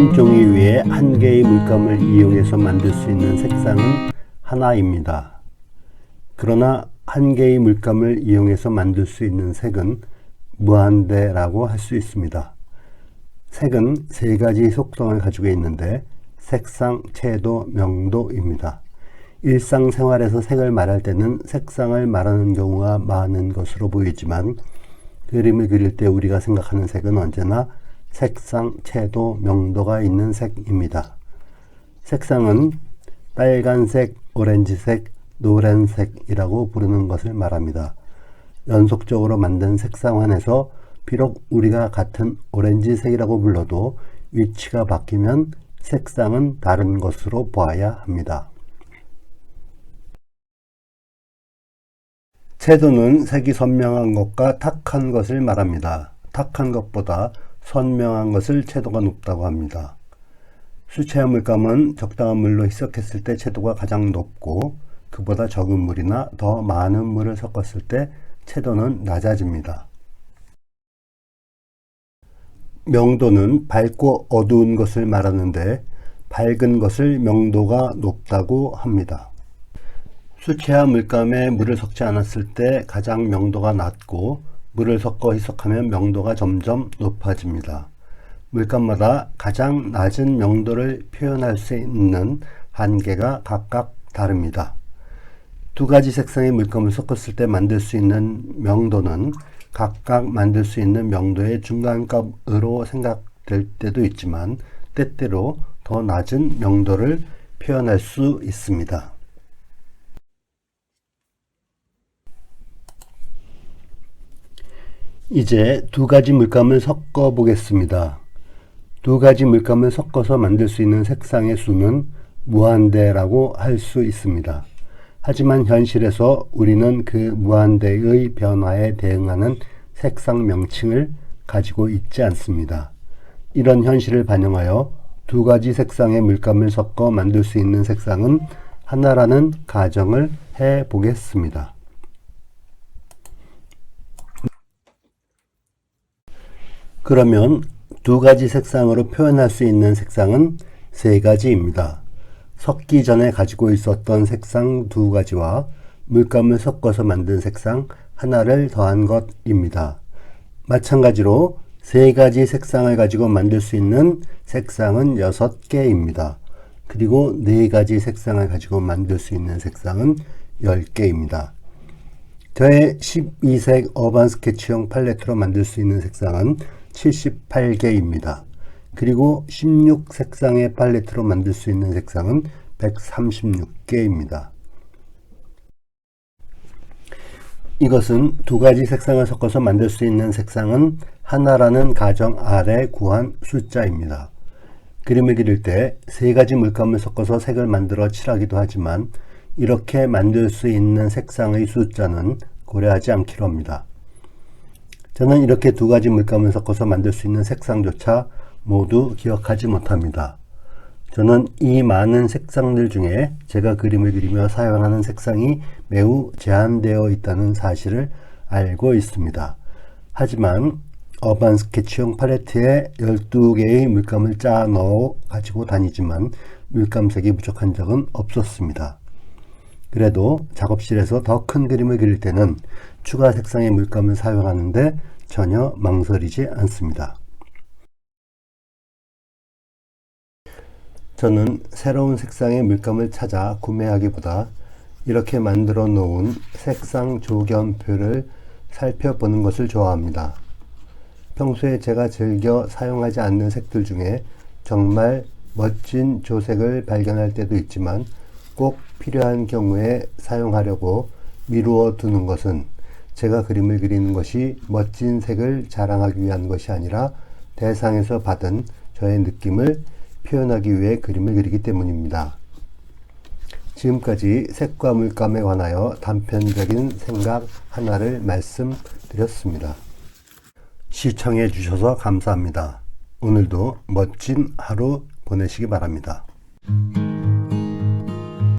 긴 종이 위에 한 개의 물감을 이용해서 만들 수 있는 색상은 하나입니다. 그러나 한 개의 물감을 이용해서 만들 수 있는 색은 무한대라고 할 수 있습니다. 색은 세 가지 속성을 가지고 있는데 색상, 채도, 명도입니다. 일상생활에서 색을 말할 때는 색상을 말하는 경우가 많은 것으로 보이지만 그림을 그릴 때 우리가 생각하는 색은 언제나 색상, 채도, 명도가 있는 색입니다. 색상은 빨간색, 오렌지색, 노란색이라고 부르는 것을 말합니다. 연속적으로 만든 색상환에서 비록 우리가 같은 오렌지색이라고 불러도 위치가 바뀌면 색상은 다른 것으로 보아야 합니다. 채도는 색이 선명한 것과 탁한 것을 말합니다. 탁한 것보다 선명한 것을 채도가 높다고 합니다. 수채화 물감은 적당한 물로 희석했을 때 채도가 가장 높고 그보다 적은 물이나 더 많은 물을 섞었을 때 채도는 낮아집니다. 명도는 밝고 어두운 것을 말하는데 밝은 것을 명도가 높다고 합니다. 수채화 물감에 물을 섞지 않았을 때 가장 명도가 낮고 물을 섞어 희석하면 명도가 점점 높아집니다. 물감마다 가장 낮은 명도를 표현할 수 있는 한계가 각각 다릅니다. 두 가지 색상의 물감을 섞었을 때 만들 수 있는 명도는 각각 만들 수 있는 명도의 중간값으로 생각될 때도 있지만 때때로 더 낮은 명도를 표현할 수 있습니다. 이제 두 가지 물감을 섞어 보겠습니다. 두 가지 물감을 섞어서 만들 수 있는 색상의 수는 무한대라고 할 수 있습니다. 하지만 현실에서 우리는 그 무한대의 변화에 대응하는 색상 명칭을 가지고 있지 않습니다. 이런 현실을 반영하여 두 가지 색상의 물감을 섞어 만들 수 있는 색상은 하나라는 가정을 해 보겠습니다. 그러면 두 가지 색상으로 표현할 수 있는 색상은 세 가지입니다. 섞기 전에 가지고 있었던 색상 두 가지와 물감을 섞어서 만든 색상 하나를 더한 것입니다. 마찬가지로 세 가지 색상을 가지고 만들 수 있는 색상은 여섯 개입니다. 그리고 네 가지 색상을 가지고 만들 수 있는 색상은 10개입니다. 저의 12색 어반 스케치용 팔레트로 만들 수 있는 색상은 78개입니다. 그리고 16색상의 팔레트로 만들 수 있는 색상은 136개입니다. 이것은 두 가지 색상을 섞어서 만들 수 있는 색상은 하나라는 가정 아래 구한 숫자입니다. 그림을 그릴 때 세 가지 물감을 섞어서 색을 만들어 칠하기도 하지만 이렇게 만들 수 있는 색상의 숫자는 고려하지 않기로 합니다. 저는 이렇게 두 가지 물감을 섞어서 만들 수 있는 색상조차 모두 기억하지 못합니다. 저는 이 많은 색상들 중에 제가 그림을 그리며 사용하는 색상이 매우 제한되어 있다는 사실을 알고 있습니다. 하지만 어반 스케치용 팔레트에 12개의 물감을 짜 넣어 가지고 다니지만 물감색이 부족한 적은 없었습니다. 그래도 작업실에서 더 큰 그림을 그릴 때는 추가 색상의 물감을 사용하는데 전혀 망설이지 않습니다. 저는 새로운 색상의 물감을 찾아 구매하기보다 이렇게 만들어 놓은 색상 조견표를 살펴보는 것을 좋아합니다. 평소에 제가 즐겨 사용하지 않는 색들 중에 정말 멋진 조색을 발견할 때도 있지만 꼭 필요한 경우에 사용하려고 미루어 두는 것은 제가 그림을 그리는 것이 멋진 색을 자랑하기 위한 것이 아니라 대상에서 받은 저의 느낌을 표현하기 위해 그림을 그리기 때문입니다. 지금까지 색과 물감에 관하여 단편적인 생각 하나를 말씀드렸습니다. 시청해 주셔서 감사합니다. 오늘도 멋진 하루 보내시기 바랍니다.